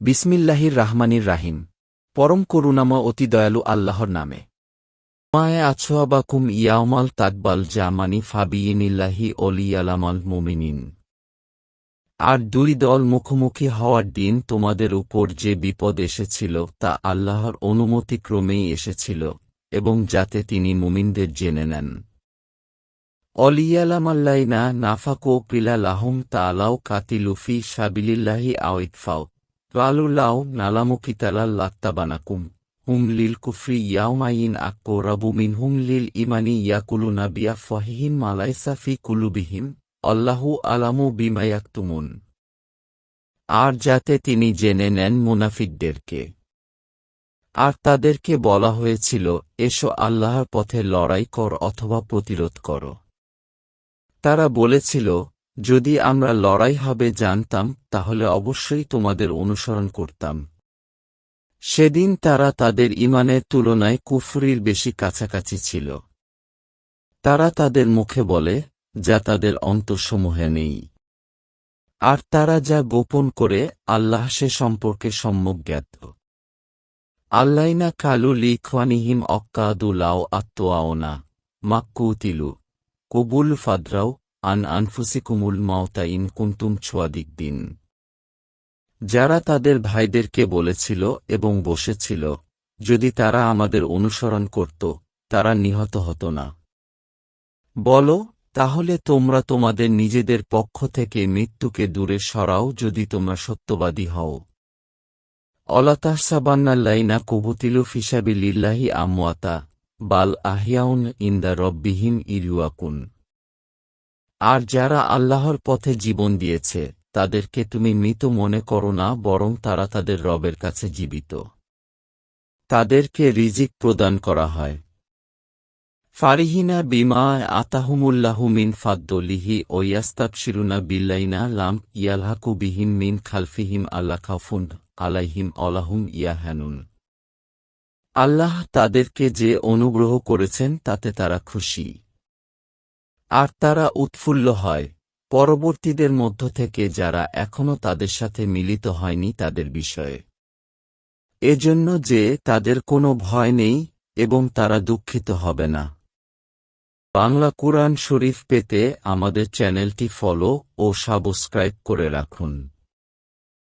বিসমিল্লাহির রাহমানির রাহিম। পরম করুণাময় অতি দয়ালু আল্লাহর নামে। মায়ে আছোয়াবাকুম ইয়ামাল তাকবাল জামানি ফাবিইনিল্লাহি অলিয়ালামাল মুমিনিন। আর দুই দল মুখোমুখি হওয়ার দিন তোমাদের উপর যে বিপদ এসেছিল তা আল্লাহর অনুমতিক্রমেই এসেছিল, এবং যাতে তিনি মুমিনদের জেনে নেন। অলিয়ালামাল্লাইনা নাফাকো পিলা লাহুম তালাও কাতিলুফি সাবিলিল্লাহি আওইতফাও নালামুকিতালাল লাত্তাবানাকুম হুম লিল কুফরি ইয়াউমাইন আকো রাবু মিন হুম লিল ইমানি ইয়াকুলুনা বিয়া ফহিহিম মালাইসা ফি কুলুবিহিম আল্লাহু আলামু বিমায়াক্তুমুন আর যাতে তিনি জেনে নেন মুনাফিকদেরকে আর তাদেরকে বলা হয়েছিল এসো আল্লাহর পথে লড়াই কর অথবা প্রতিরোধ কর তারা বলেছিল যদি আমরা লড়াই হবে জানতাম, তাহলে অবশ্যই তোমাদের অনুসরণ করতাম। সেদিন তারা তাদের ইমানের তুলনায় কুফরির বেশি কাছাকাছি ছিল। তারা তাদের মুখে বলে, যা তাদের অন্তঃসমূহে নেই। আর তারা যা গোপন করে, আল্লাহ সে সম্পর্কে সম্যক জ্ঞাত। আল্লাইনা কালু লিখওয়ানিহিম অক্কাদুলাও আত্মোয়াওনা মাক্কুতিলু, কবুল ফাদ্রাও আন আনফুসিকুমুল মাওতা ইন কুন্তুম ছোয়াদিক দিন যারা তাদের ভাইদেরকে বলেছিল এবং বসেছিল, যদি তারা আমাদের অনুসরণ করত, তারা নিহত হতো না। বল, তাহলে তোমরা তোমাদের নিজেদের পক্ষ থেকে মৃত্যুকে দূরে সরাও যদি তোমরা সত্যবাদী হও। অলাতাহসাবান্নাল্লাইনা কুবুতিলু ফিসাবি লিল্লাহি বাল আহিয়াউন ইন্দা রব্বিহিম ইরিউয়াকুন আর যারা আল্লাহর পথে জীবন দিয়েছে, তাদেরকে তুমি মৃত মনে করো না, বরং তারা তাদের রবের কাছে জীবিত। তাদেরকে রিজিক প্রদান করা হয়। ফারিহিনা বিমা আতাহুমুল্লাহু মিন ফাদ্দলিহি ওয়াস্তাবশিরুনা বিল্লাইনা লাম ইয়ালহাকু বিহিম মিন খালফিহিম আল্লাহ খাফুন আলাইহিম অলাহুম ইয়াহানুন। আল্লাহ তাদেরকে যে অনুগ্রহ করেছেন, তাতে তারা খুশি। আর তারা উৎফুল্ল হয়। পরবর্তীদের মধ্য থেকে যারা এখনও তাদের সাথে মিলিত হয়নি তাদের বিষয়ে। এজন্য যে তাদের কোনো ভয় নেই এবং তারা দুঃখিত হবে না। বাংলা কুরআন শরীফ পেতে আমাদের চ্যানেলটি ফলো ও সাবস্ক্রাইব করে রাখুন।